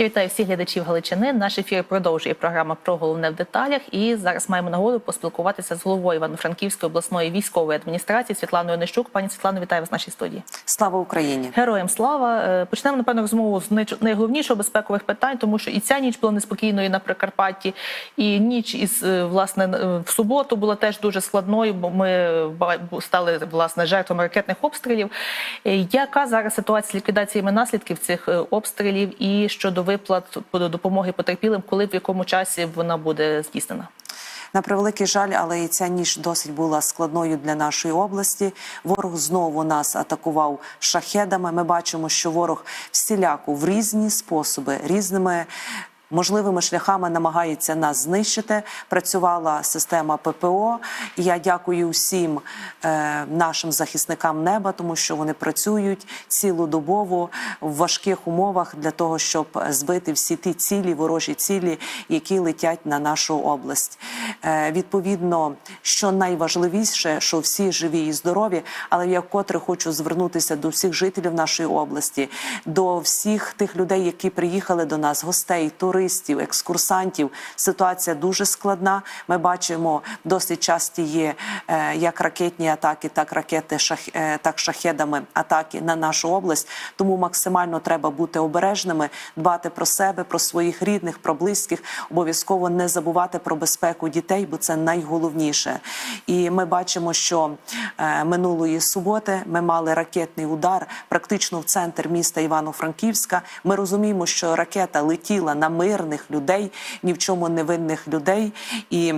Я вітаю всіх глядачів Галичини. Наш ефір продовжує програма про головне в деталях. І зараз маємо нагоду поспілкуватися з головою Івано-Франківської обласної військової адміністрації Світланою Нищук. Пані Світлано, вітаю вас в нашій студії. Слава Україні! Героям слава! Е, Почнемо напевно розмову з най- найголовнішого безпекових питань, тому що і ця ніч була неспокійною на Прикарпатті, і ніч із е, власне е, в суботу була теж дуже складною, бо ми стали власне жертвами ракетних обстрілів. Яка зараз ситуація з ліквідаціями наслідків цих обстрілів і щодо виплат по- допомоги потерпілим, коли в якому часі вона буде здійснена? На превеликий жаль, але і ця ніч досить була складною для нашої області. Ворог знову нас атакував шахедами. Ми бачимо, що ворог всіляко в різні способи, різними. Можливими шляхами намагається нас знищити. Працювала система ППО. І я дякую всім е, нашим захисникам неба, тому що вони працюють цілодобово в важких умовах для того, щоб збити всі ті цілі, ворожі цілі, які летять на нашу область. Е, відповідно, що найважливіше, що всі живі і здорові, але я вкотре хочу звернутися до всіх жителів нашої області, до всіх тих людей, які приїхали до нас, гостей, туристів, екскурсантів. Ситуація дуже складна. Ми бачимо досить часті є е, як ракетні атаки, так ракети е, так шахедами атаки на нашу область. Тому максимально треба бути обережними, дбати про себе, про своїх рідних, про близьких. Обов'язково не забувати про безпеку дітей, бо це найголовніше. І ми бачимо, що е, минулої суботи ми мали ракетний удар практично в центр міста Івано-Франківська. Ми розуміємо, що ракета летіла на мирних людей, ні в чому не винних людей і.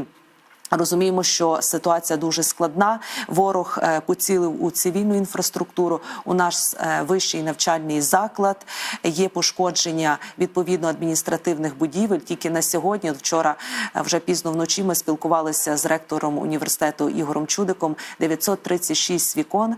Розуміємо, що ситуація дуже складна. Ворог е, поцілив у цивільну інфраструктуру. У наш е, вищий навчальний заклад є пошкодження відповідно адміністративних будівель. Тільки на сьогодні, вчора е, вже пізно вночі, ми спілкувалися з ректором університету Ігорем Чудиком. 936 вікон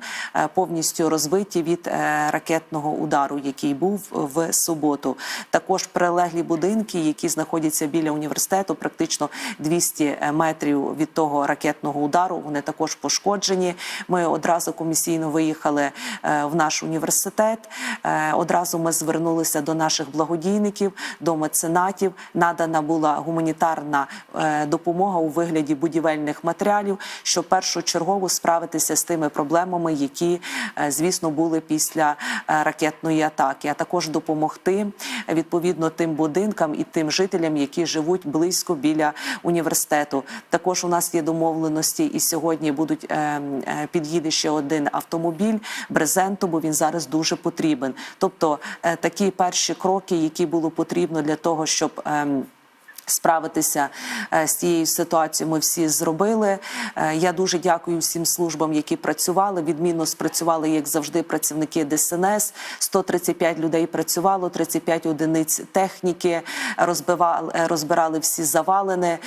повністю розбиті від ракетного удару, який був в суботу. Також прилеглі будинки, які знаходяться біля університету, практично 200 метрів від того ракетного удару. Вони також пошкоджені. Ми одразу комісійно виїхали е, в наш університет. Е, Одразу ми звернулися до наших благодійників, до меценатів. Надана була гуманітарна е, допомога у вигляді будівельних матеріалів, щоб першочергово справитися з тими проблемами, які звісно були після ракетної атаки, а також допомогти відповідно тим будинкам і тим жителям, які живуть близько біля університету. Також у нас є домовленості, і сьогодні будуть е, е, під'їде ще один автомобіль брезенту, бо він зараз дуже потрібен. Тобто е, такі перші кроки, які було потрібно для того, щоб. ем, Справитися е, з цією ситуацією ми всі зробили. Е, Я дуже дякую всім службам, які працювали. Відмінно спрацювали, як завжди, працівники ДСНС. 135 людей працювало, 35 одиниць техніки. Розбивали, е, розбирали всі завалини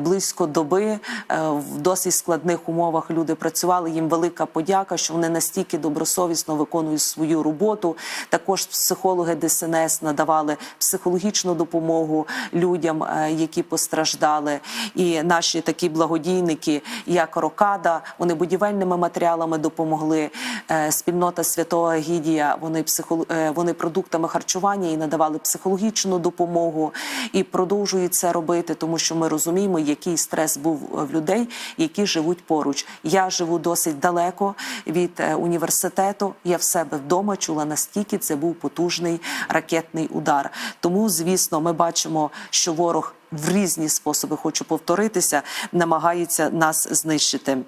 близько доби. В досить складних умовах люди працювали. Їм велика подяка, що вони настільки добросовісно виконують свою роботу. Також психологи ДСНС надавали психологічну допомогу людям, е, які постраждали. І наші такі благодійники, як Рокада, вони будівельними матеріалами допомогли. Е, Спільнота святого Гідія, вони психо... е, вони продуктами харчування і надавали психологічну допомогу і продовжують це робити, тому що ми розуміємо, який стрес був в людей, які живуть поруч. Я живу досить далеко від університету. Я в себе вдома чула настільки це був потужний ракетний удар. Тому, звісно, ми бачимо, що ворог в різні способи, хочу повторитися, намагається нас знищити.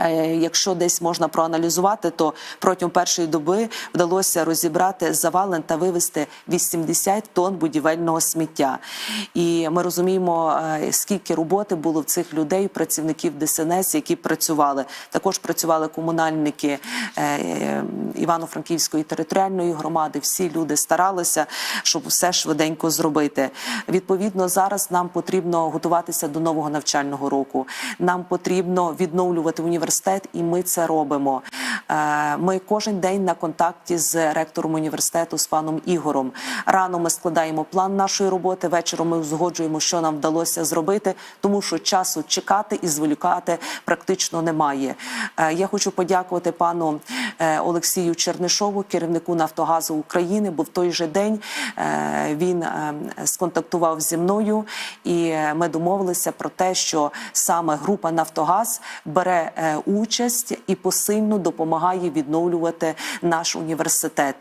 Е, Якщо десь можна проаналізувати, то протягом першої доби вдалося розібрати завален та вивезти 80 тонн будівельного сміття. І ми розуміємо, е, скільки роботи було в цих людей, працівників ДСНС, які працювали. Також працювали комунальники е, Івано-Франківської територіальної громади. Всі люди старалися, щоб все швиденько зробити. Відповідно, зараз нам потрібно готуватися до нового навчального року. Нам потрібно відновлювати університет університет, і ми це робимо. Е, Ми кожен день на контакті з ректором університету з паном Ігором. Рано ми складаємо план нашої роботи. Вечором ми узгоджуємо, що нам вдалося зробити, тому що часу чекати і зволікати практично немає. Е, Я хочу подякувати пану е, Олексію Чернишову, керівнику Нафтогазу України, бо в той же день він сконтактував зі мною, і ми домовилися про те, що саме група Нафтогаз бере е, участь і посильно допомагає відновлювати наш університет.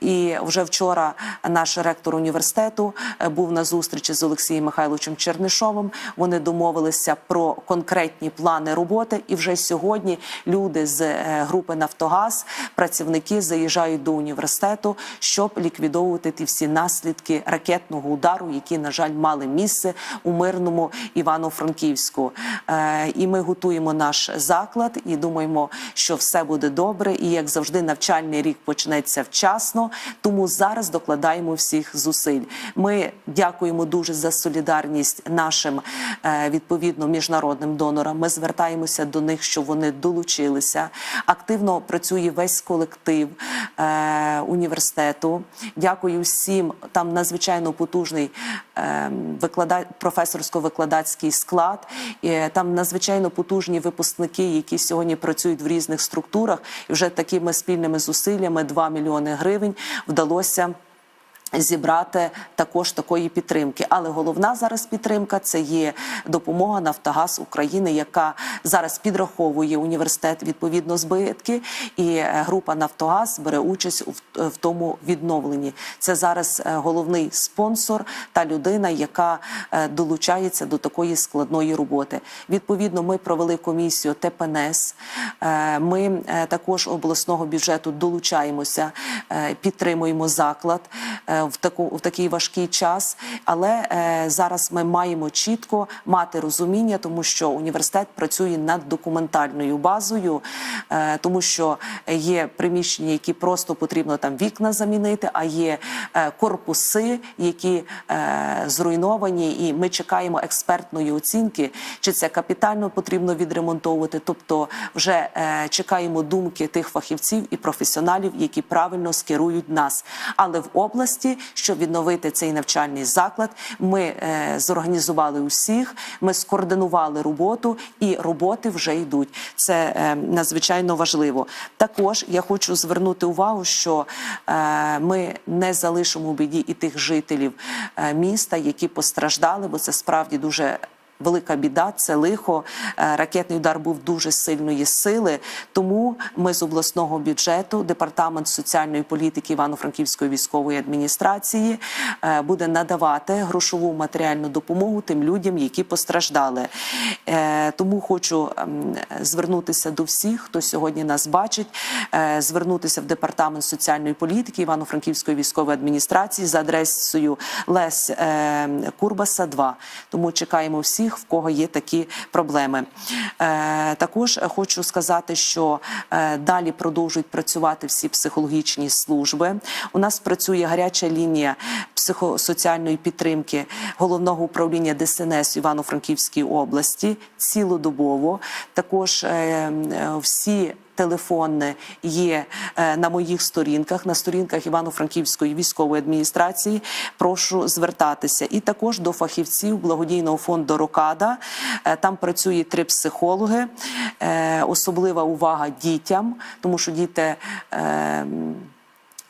І вже вчора наш ректор університету е, був на зустрічі з Олексієм Михайловичем Чернишовим. Вони домовилися про конкретні плани роботи. І вже сьогодні люди з е, групи Нафтогаз, працівники заїжджають до університету, щоб ліквідовувати ті всі наслідки ракетного удару, які на жаль мали місце у мирному Івано-Франківську. Е, І ми готуємо наш заклад і думаємо, що все буде добре. І як завжди, навчальний рік почнеться вчасно. Тому зараз докладаємо всіх зусиль. Ми дякуємо дуже за солідарність нашим е, відповідно міжнародним донорам. Ми звертаємося до них, щоб вони долучилися. Активно працює весь колектив е, університету. Дякую всім. Там надзвичайно потужний е, професорсько-викладацький склад. Там надзвичайно потужні випускники, які сьогодні працюють в різних структурах. І вже такими спільними зусиллями 2 мільйони гривень вдалося. Зібрати також такої підтримки, але головна зараз підтримка це є допомога Нафтогаз України, яка зараз підраховує університет відповідно збитки, і е, група Нафтогаз бере участь в тому відновленні. Це зараз е, головний спонсор та людина, яка е, долучається до такої складної роботи. Відповідно, ми провели комісію ТПНС. Ми також обласного бюджету долучаємося, підтримуємо заклад в таку в такий важкий час. Але е, зараз ми маємо чітко мати розуміння, тому що університет працює над документальною базою, е, тому що є приміщення, які просто потрібно там вікна замінити, а є е, корпуси, які зруйновані, і ми чекаємо експертної оцінки, чи це капітально потрібно відремонтовувати. Тобто, вже чекаємо думки тих фахівців і професіоналів, які правильно скерують нас. Але в області, щоб відновити цей навчальний заклад, ми е, зорганізували усіх, ми скоординували роботу, і роботи вже йдуть. Це е, надзвичайно важливо. Також я хочу звернути увагу, що е, ми не залишимо у біді і тих жителів е, міста, які постраждали, бо це справді дуже. Велика біда, це лихо. Е, Ракетний удар був дуже сильної сили. Тому ми з обласного бюджету, департамент соціальної політики Івано-Франківської військової адміністрації е, буде надавати грошову матеріальну допомогу тим людям, які постраждали. Е, Тому хочу ем, звернутися до всіх, хто сьогодні нас бачить, звернутися в департамент соціальної політики Івано-Франківської військової адміністрації за адресою Лес е, Курбаса 2. Тому чекаємо всіх, в кого є такі проблеми. Е, Також хочу сказати, що е, далі продовжують працювати всі психологічні служби. У нас працює гаряча лінія психосоціальної підтримки головного управління ДСНС Івано-Франківській області цілодобово. Також е, всі телефони є е, на моїх сторінках, на сторінках Івано-Франківської військової адміністрації. Прошу звертатися. І також до фахівців благодійного фонду Рокада. Е, Там працює три психологи. Е, Особлива увага дітям, тому що діти.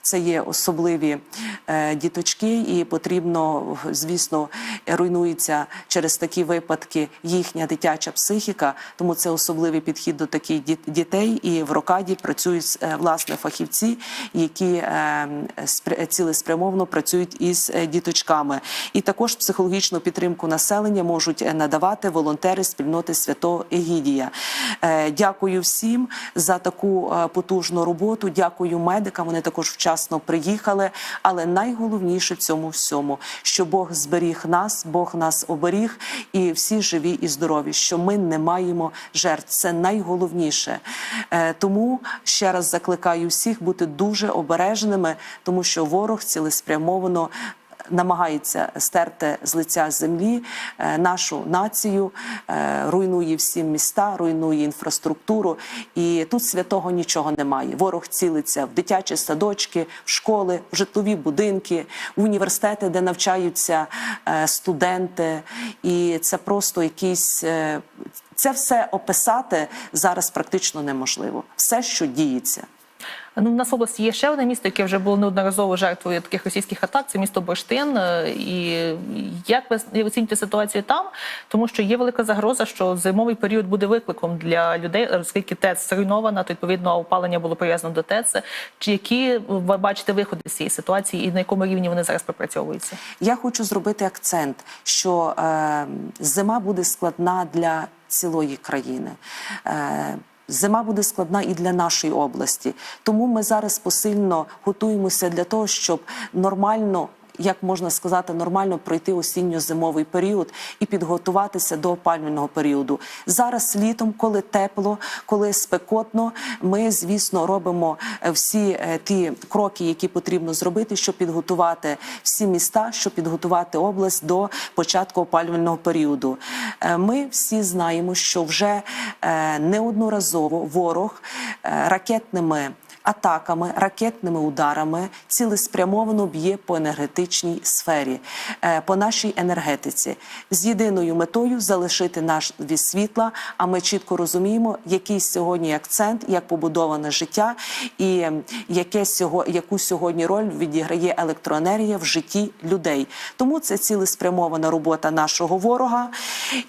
Це є особливі е, діточки, і потрібно, звісно, руйнується через такі випадки їхня дитяча психіка. Тому це особливий підхід до таких дітей. І в рокаді працюють е, власне фахівці, які е, спр- цілеспрямовно працюють із е, діточками. І також психологічну підтримку населення можуть е, надавати волонтери спільноти Святого Егідія. Е, Дякую всім за таку е, потужну роботу. Дякую медикам. Вони також вчасно приїхали. Але найголовніше цьому всьому, що Бог зберіг нас, Бог нас оберіг, і всі живі і здорові. Що ми не маємо жертв. Це найголовніше. Е, Тому ще раз закликаю всіх бути дуже обережними, тому що ворог цілеспрямовано намагається стерти з лиця землі е, нашу націю, е, руйнує всі міста, руйнує інфраструктуру. І тут святого нічого немає. Ворог цілиться в дитячі садочки, в школи, в житлові будинки, в університети, де навчаються е, студенти. І це просто якийсь. е, Це все описати зараз практично неможливо. Все, що діється. Ну, в нас в області є ще одне місто, яке вже було неодноразово жертвою таких російських атак. Це місто Бурштин. Е, І як ви оцінюєте ситуацію там? Тому що є велика загроза, що зимовий період буде викликом для людей, оскільки ТЕЦ зруйнована, то відповідно опалення було пов'язано до ТЕЦ. Чи які ви бачите виходи з цієї ситуації, і на якому рівні вони зараз пропрацьовуються? Я хочу зробити акцент, що е, зима буде складна для цілої країни. Зима буде складна і для нашої області, тому ми зараз посильно готуємося для того, щоб нормально. Як можна сказати, нормально пройти осінньо-зимовий період і підготуватися до опалювального періоду. Зараз літом, коли тепло, коли спекотно, ми звісно робимо е, всі е, ті кроки, які потрібно зробити, щоб підготувати всі міста, щоб підготувати область до початку опалювального періоду. Е, Ми всі знаємо, що вже неодноразово ворог ракетними атаками, ракетними ударами цілеспрямовано б'є по енергетичній сфері, е, по нашій енергетиці з єдиною метою залишити наш від світла. А ми чітко розуміємо, який сьогодні акцент, як побудоване життя, і яке сього, яку сьогодні роль відіграє електроенергія в житті людей. Тому це цілеспрямована робота нашого ворога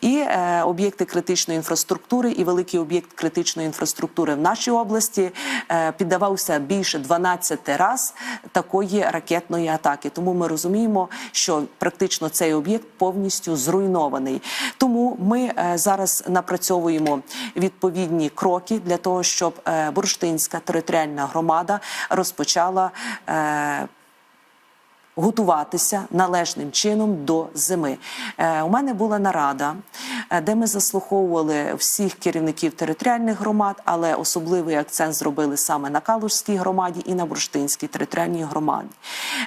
і е, об'єкти критичної інфраструктури, і великий об'єкт критичної інфраструктури в нашій області е, піддавався більше 12 раз такої ракетної атаки. Тому ми розуміємо, що практично цей об'єкт повністю зруйнований. Тому ми е, зараз напрацьовуємо відповідні кроки для того, щоб е, Бурштинська територіальна громада розпочала. Готуватися належним чином до зими. Е, у мене була нарада, е, де ми заслуховували всіх керівників територіальних громад, але особливий акцент зробили саме на Калужській громаді і на Бурштинській територіальній громаді.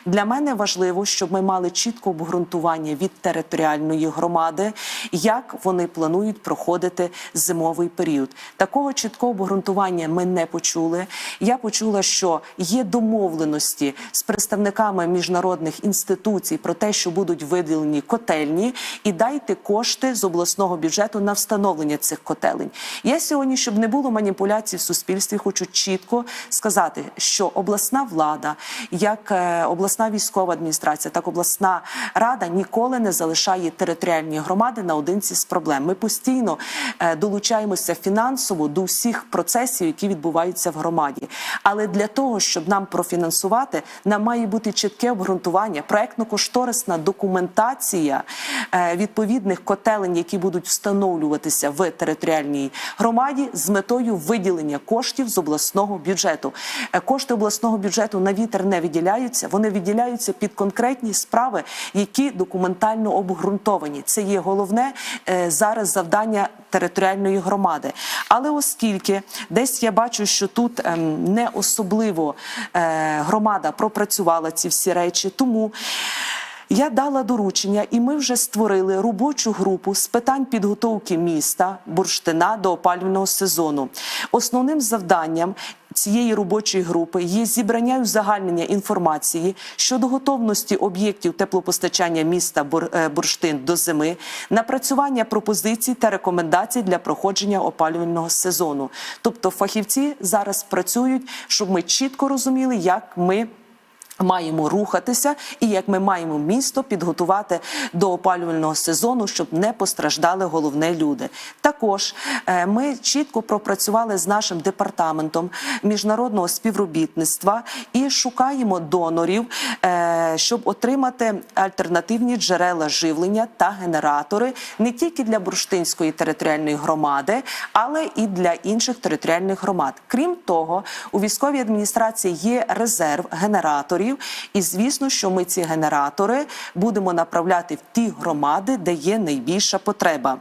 Для мене важливо, щоб ми мали чітке обґрунтування від територіальної громади, як вони планують проходити зимовий період. Такого чіткого обґрунтування ми не почули. Я почула, що є домовленості з представниками міжнародних інституцій про те, що будуть виділені котельні, і дайте кошти з обласного бюджету на встановлення цих котелень. Я сьогодні, щоб не було маніпуляцій в суспільстві, хочу чітко сказати, що обласна влада, як е, обласна військова адміністрація, так обласна рада ніколи не залишає територіальні громади наодинці з проблем. Ми постійно е, долучаємося фінансово до всіх процесів, які відбуваються в громаді. Але для того, щоб нам профінансувати, нам має бути чітке обґрунтування, проектно-кошторисна документація е, відповідних котелень, які будуть встановлюватися в територіальній громаді, з метою виділення коштів з обласного бюджету. Е, Кошти обласного бюджету на вітер не виділяються, вони виділяються під конкретні справи, які документально обґрунтовані. Це є головне е, зараз завдання територіальної громади. Але оскільки десь я бачу, що тут ем, не особливо громада пропрацювала ці всі речі, тому. Я дала доручення, і ми вже створили робочу групу з питань підготовки міста бурштина до опалювального сезону. Основним завданням цієї робочої групи є зібрання і узагальнення інформації щодо готовності об'єктів теплопостачання міста е, бурштин до зими, напрацювання пропозицій та рекомендацій для проходження опалювального сезону. Тобто, фахівці зараз працюють, щоб ми чітко розуміли, як ми. Маємо рухатися, і як ми маємо місто підготувати до опалювального сезону, щоб не постраждали головне люди. Також е, ми чітко пропрацювали з нашим департаментом міжнародного співробітництва і шукаємо донорів, е, щоб отримати альтернативні джерела живлення та генератори не тільки для бурштинської територіальної громади, але і для інших територіальних громад. Крім того, у військовій адміністрації є резерв генераторів генераторів. І звісно, що ми ці генератори будемо направляти в ті громади, де є найбільша потреба.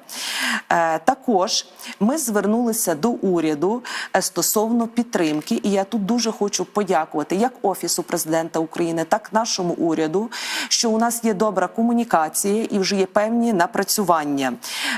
Е, Також ми звернулися до уряду е, стосовно підтримки, і я тут дуже хочу подякувати як офісу президента України, так і нашому уряду, що у нас є добра комунікація і вже є певні напрацювання.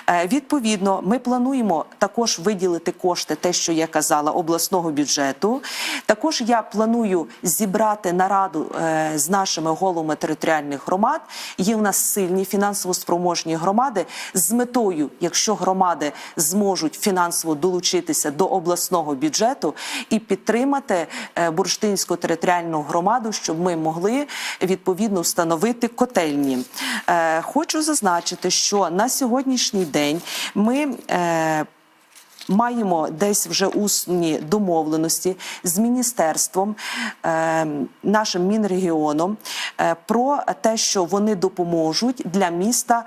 Е, Відповідно, ми плануємо також виділити кошти, те, що я казала, обласного бюджету. Також я планую зібрати нараду е, з нашими головами територіальних громад. Є в нас сильні фінансово спроможні громади з метою, якщо громади зможуть фінансово долучитися до обласного бюджету і підтримати е, бурштинську територіальну громаду, щоб ми могли відповідно встановити котельні. Е, Хочу зазначити, що на сьогоднішній день ми. Е, Маємо десь вже усні домовленості з міністерством, е, нашим мінрегіоном е, про те, що вони допоможуть для міста.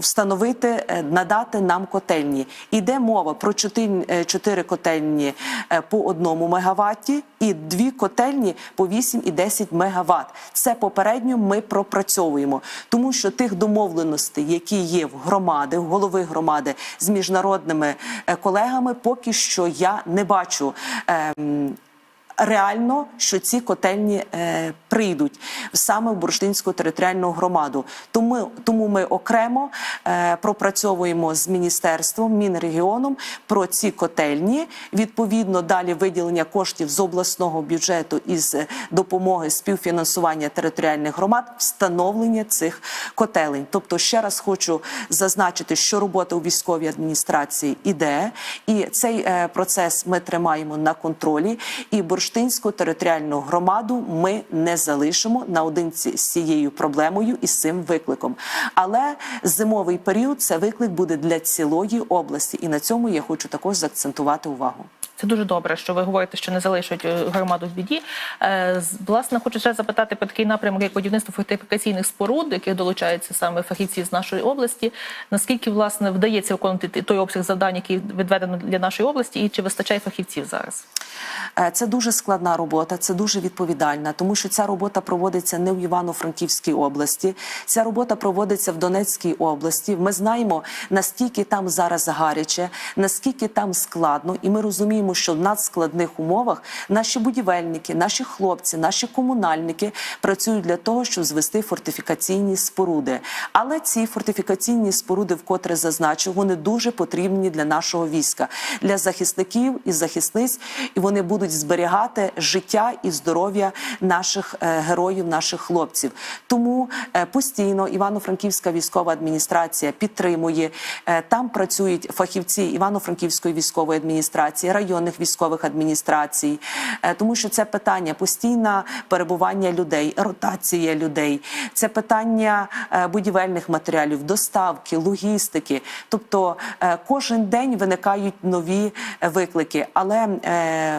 Е, Встановити, е, надати нам котельні. Іде мова про чотири, е, чотири котельні е, по одному мегаватті і дві котельні по 8 і 10 мегаватт. Це попередньо ми пропрацьовуємо, тому що тих домовленостей, які є в громади, в голови громади з міжнародними е, колегами, поки що я не бачу. Реально, що ці котельні е, прийдуть саме в бурштинську територіальну громаду. Тому, тому ми окремо е, пропрацьовуємо з міністерством, мінрегіоном про ці котельні. Відповідно, далі виділення коштів з обласного бюджету із допомоги співфінансування територіальних громад, встановлення цих котелень. Тобто, ще раз хочу зазначити, що робота у військовій адміністрації іде, і цей е, процес ми тримаємо на контролі. І бурштинську територіальну громаду ми не залишимо наодинці з цією проблемою і з цим викликом. Але зимовий період це виклик буде для цілої області, і на цьому я хочу також заакцентувати увагу. Це дуже добре, що ви говорите, що не залишать е, громаду в біді. Е, Власне, хочу ще запитати про такий напрямок, як будівництво фортифікаційних споруд, до яких долучаються саме фахівці з нашої області. Наскільки власне вдається виконувати той обсяг завдань, який відведено для нашої області, і чи вистачає фахівців зараз? Е, Це дуже складна робота, це дуже відповідальна, тому що ця робота проводиться не в Івано-Франківській області. Ця робота проводиться в Донецькій області. Ми знаємо наскільки там зараз гаряче, наскільки там складно, і ми розуміємо, що в надскладних умовах наші будівельники, наші хлопці, наші комунальники працюють для того, щоб звести фортифікаційні споруди. Але ці фортифікаційні споруди, вкотре зазначу, вони дуже потрібні для нашого війська, для захисників і захисниць, і вони будуть зберігати життя і здоров'я наших е, героїв, наших хлопців. Тому е, постійно Івано-Франківська військова адміністрація підтримує. Е, Там працюють фахівці Івано-Франківської військової адміністрації, районних військових адміністрацій, Е, тому що це питання постійне перебування людей, ротація людей, це питання е, будівельних матеріалів, доставки, логістики. Тобто е, кожен день виникають нові виклики, але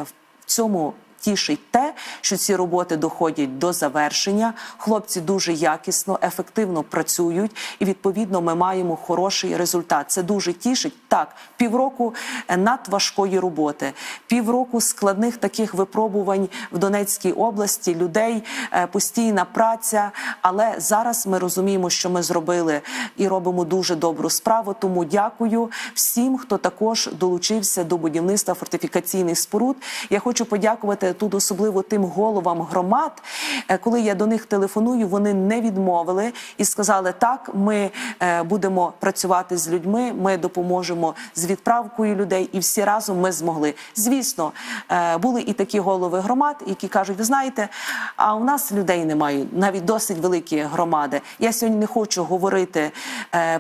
в цьому. Тішить те, що ці роботи доходять до завершення. Хлопці дуже якісно, ефективно працюють, і відповідно ми маємо хороший результат. Це дуже тішить. Так, півроку е, надважкої роботи, півроку складних таких випробувань в Донецькій області, людей, е, постійна праця. Але зараз ми розуміємо, що ми зробили і робимо дуже добру справу. Тому дякую всім, хто також долучився до будівництва фортифікаційних споруд. Я хочу подякувати тут, особливо тим головам громад. Е, Коли я до них телефоную, вони не відмовили і сказали: так, ми е, будемо працювати з людьми, ми допоможемо з відправкою людей, і всі разом ми змогли. Звісно, е, були і такі голови громад, які кажуть: ви знаєте, а у нас людей немає, навіть досить великі громади. Я сьогодні не хочу говорити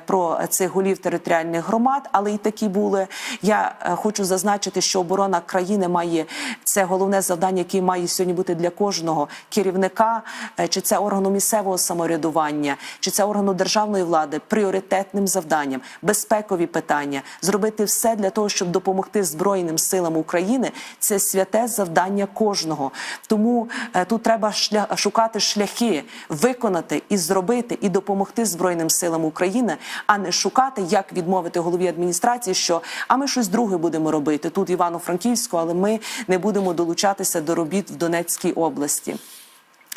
про цих голів територіальних громад, але і такі були. Я хочу зазначити, що оборона країни має це головне завдання, яке має сьогодні бути для кожного керівника, е, чи це органу місцевого самоврядування, чи це органу державної влади, пріоритетним завданням, безпекові питання, зробити все для того, щоб допомогти Збройним силам України. Це святе завдання кожного. Тому е, тут треба шлях, шукати шляхи, виконати і зробити, і допомогти Збройним силам України, а не шукати, як відмовити голові адміністрації, що а ми щось друге будемо робити тут, Івано-Франківську, але ми не будемо долучатися до робіт в Донецькій області.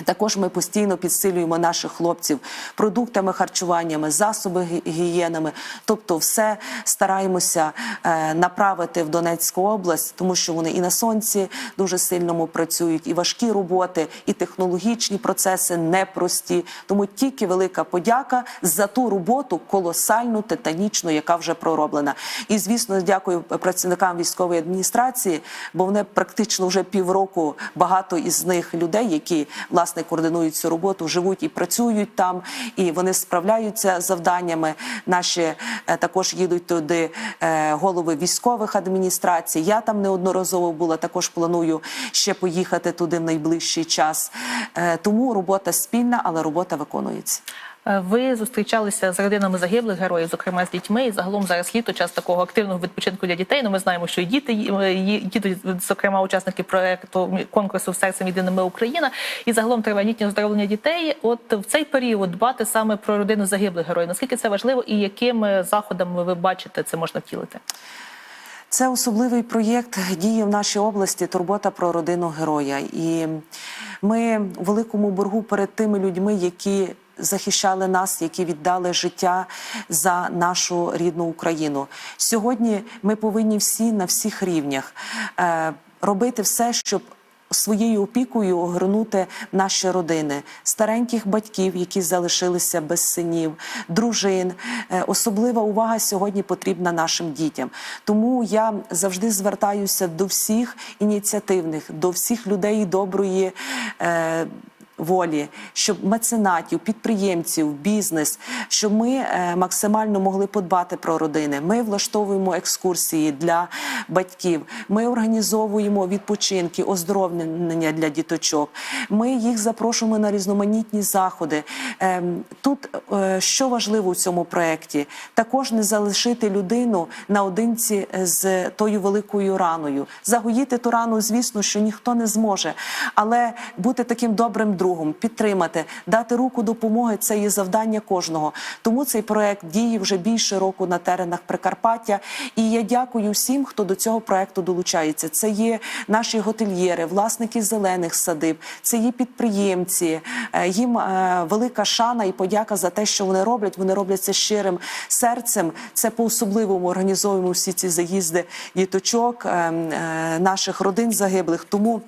Також ми постійно підсилюємо наших хлопців продуктами, харчуваннями, засоби гігієнами. Тобто, все стараємося е, направити в Донецьку область, тому що вони і на сонці дуже сильному працюють, і важкі роботи, і технологічні процеси непрості. Тому тільки велика подяка за ту роботу колосальну, титанічну, яка вже пророблена. І звісно, дякую працівникам військової адміністрації, бо вони практично вже півроку багато із них людей, які власне координують цю роботу, живуть і працюють там, і вони справляються з завданнями. Наші е, також їдуть туди е, голови військових адміністрацій. Я там неодноразово була. Також планую ще поїхати туди в найближчий час. Е, Тому робота спільна, але робота виконується. Е, Ви зустрічалися з родинами загиблих героїв, зокрема з дітьми. І загалом зараз літо час такого активного відпочинку для дітей. Ну ми знаємо, що і діти ї- е, їдуть, зокрема, учасники проекту конкурсу серцем єдиними Україна. І загалом триває літнє оздоровлення дітей. От в цей період дбати саме про родину загиблих героїв. Наскільки це важливо, і якими заходами ви бачите це можна втілити? Це особливий проєкт діє в нашій області турбота про родину героя. І ми у великому боргу перед тими людьми, які захищали нас, які віддали життя за нашу рідну Україну. Сьогодні ми повинні всі на всіх рівнях е, робити все, щоб своєю опікою огорнути наші родини, стареньких батьків, які залишилися без синів, дружин. Е, Особлива увага сьогодні потрібна нашим дітям. Тому я завжди звертаюся до всіх ініціативних, до всіх людей доброї. Е, волі, щоб меценатів, підприємців, бізнес, щоб ми е, максимально могли подбати про родини. Ми влаштовуємо екскурсії для батьків. Ми організовуємо відпочинки, оздоровлення для діточок. Ми їх запрошуємо на різноманітні заходи. Ем, Тут е, що важливо у цьому проєкті? Також не залишити людину наодинці з тою великою раною. Загоїти ту рану, звісно, що ніхто не зможе, але бути таким добрим другом, підтримати, дати руку допомоги це є завдання кожного. Тому цей проект діє вже більше року на теренах Прикарпаття. І я дякую всім, хто до цього проекту долучається. Це є наші готельєри, власники зелених садиб, це є підприємці. Е, Їм е, велика шана і подяка за те, що вони роблять. Вони роблять це щирим серцем. Це по особливому організовуємо всі ці заїзди діточок, е, е, наших родин загиблих. Тому.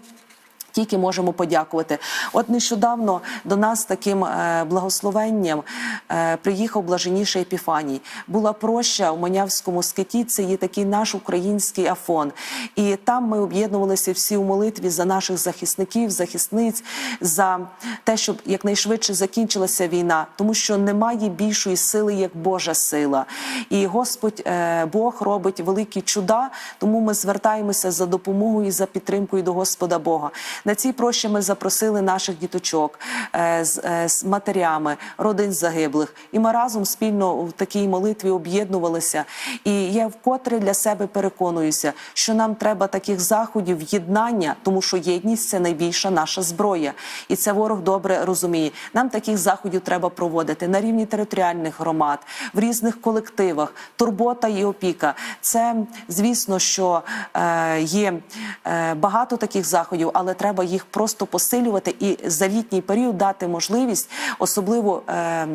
Тільки можемо подякувати. От нещодавно до нас таким е, благословенням е, приїхав блаженніший Епіфаній. Була проща у Манявському скиті. Це є такий наш український афон. І там ми об'єднувалися всі у молитві за наших захисників, захисниць, за те, щоб якнайшвидше закінчилася війна, тому що немає більшої сили, як Божа сила. І Господь е, Бог робить великі чуда. Тому ми звертаємося за допомогою і за підтримкою до Господа Бога. На цій прощі ми запросили наших діточок е, з, е, з матерями, родин загиблих. І ми разом спільно в такій молитві об'єднувалися. І я вкотре для себе переконуюся, що нам треба таких заходів єднання, тому що єдність це найбільша наша зброя. І це ворог добре розуміє. Нам таких заходів треба проводити на рівні територіальних громад, в різних колективах, турбота і опіка. Це звісно, що е, є е, багато таких заходів, але треба їх просто посилювати і за літній період дати можливість, особливо е,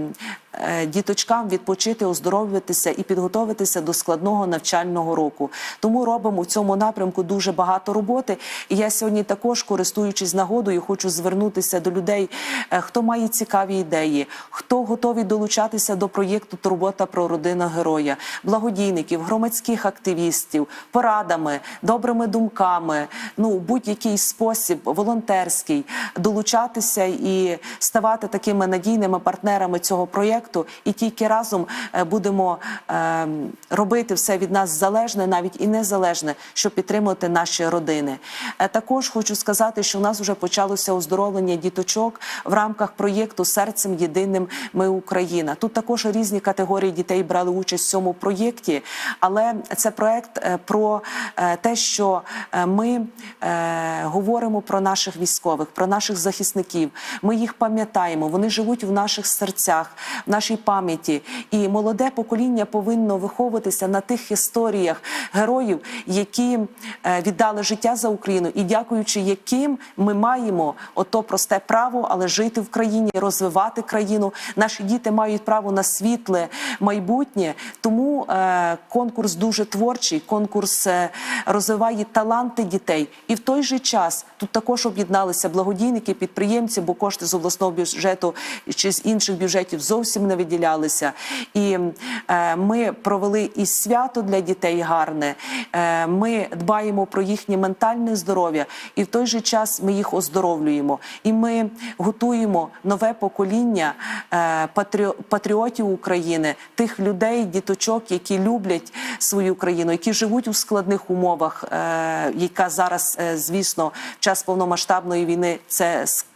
діточкам відпочити, оздоровлюватися і підготовитися до складного навчального року. Тому робимо в цьому напрямку дуже багато роботи. І я сьогодні також, користуючись нагодою, хочу звернутися до людей, е, хто має цікаві ідеї, хто готовий долучатися до проєкту Турбота про родину героя, благодійників, громадських активістів, порадами, добрими думками, ну будь-який спосіб волонтерський, долучатися і ставати такими надійними партнерами цього проєкту. І тільки разом е, будемо е, робити все від нас залежне, навіть і незалежне, щоб підтримувати наші родини. Е, Також хочу сказати, що у нас вже почалося оздоровлення діточок в рамках проєкту Серцем єдиним ми Україна. Тут також різні категорії дітей брали участь в цьому проєкті, але це проєкт про те, що ми говоримо про наших військових, про наших захисників. Ми їх пам'ятаємо. Вони живуть в наших серцях, в нашій пам'яті. І молоде покоління повинно виховуватися на тих історіях героїв, які е, віддали життя за Україну, і дякуючи яким ми маємо ото просте право, але жити в країні, розвивати країну. Наші діти мають право на світле майбутнє. Тому е, конкурс дуже творчий. Конкурс е, розвиває таланти дітей. І в той же час тут також об'єдналися благодійники, підприємці, бо кошти з обласного бюджету чи з інших бюджетів зовсім не виділялися. І е, ми провели і свято для дітей гарне. Е, ми дбаємо про їхнє ментальне здоров'я, і в той же час ми їх оздоровлюємо. І ми готуємо нове покоління е, патріо- патріотів України, тих людей, діточок, які люблять свою країну, які живуть у складних умовах, е, яка зараз, е, звісно, в час повномасштабної війни це с- е,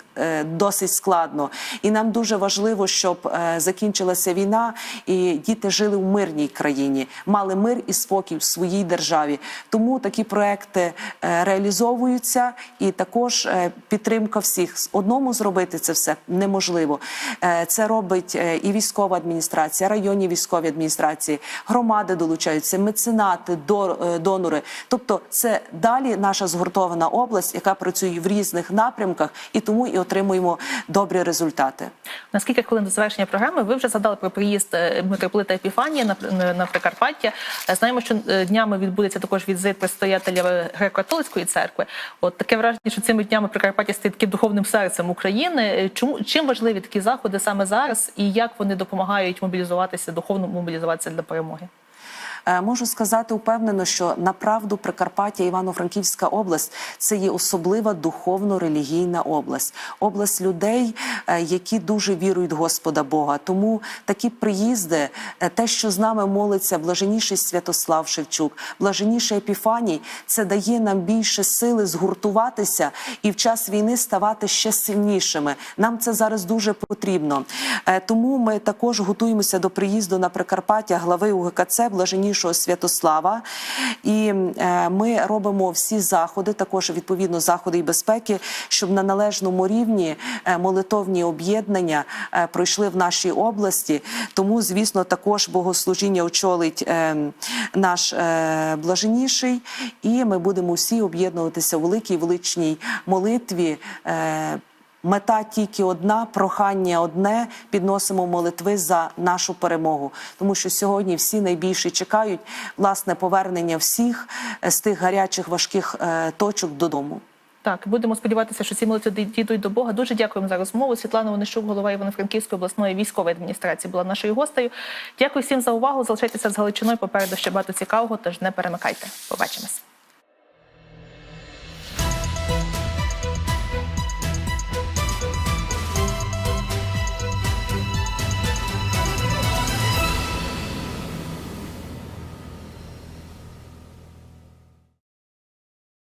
Досить складно, і нам дуже важливо, щоб е, закінчилася війна, і діти жили в мирній країні, мали мир і спокій в своїй державі. Тому такі проекти е, реалізовуються, і також е, підтримка всіх. Одному зробити це все неможливо. Е, Це робить е, і військова адміністрація, районні військові адміністрації, громади долучаються, меценати, до- е, донори. Тобто, це далі наша згуртована область, яка працює в різних напрямках, і тому і отримуємо добрі результати. На скільки хвилин до завершення програми ви вже згадали про приїзд е, митрополита Епіфанія на, на, Прикарпаття. Е, Знаємо, що е, днями відбудеться також візит предстоятеля греко-католицької церкви. От таке враження, що цими днями Прикарпаття стає таким духовним серцем України. Чому чим важливі такі заходи саме зараз, і як вони допомагають мобілізуватися, духовно мобілізуватися для перемоги? Е, Можу сказати упевнено, що направду Прикарпаття, Івано-Франківська область це є особлива духовно-релігійна область, область людей, е, які дуже вірують Господа Бога. Тому такі приїзди, е, те, що з нами молиться блаженніший Святослав Шевчук, блаженніший Епіфаній, це дає нам більше сили згуртуватися і в час війни ставати ще сильнішими. Нам це зараз дуже потрібно. Тому ми також готуємося до приїзду на Прикарпаття глави УГКЦ блаженнішого Святослава. І е, ми робимо всі заходи, також відповідно заходи і безпеки, щоб на належному рівні е, молитовні об'єднання е, пройшли в нашій області. Тому, звісно, також богослужіння очолить наш блаженіший, і ми будемо всі об'єднуватися у великій величній молитві. Мета тільки одна, прохання одне. Підносимо молитви за нашу перемогу, тому що сьогодні всі найбільше чекають власне повернення всіх е, з тих гарячих важких е, точок додому. Так, будемо сподіватися, що ці молитви дійдуть до Бога. Дуже дякуємо за розмову. Світлана Онищук, голова Івано-Франківської обласної військової адміністрації, була нашою гостею. Дякую всім за увагу. Залишайтеся з Галичиною. Попереду ще багато цікавого, тож не перемикайте. Побачимось.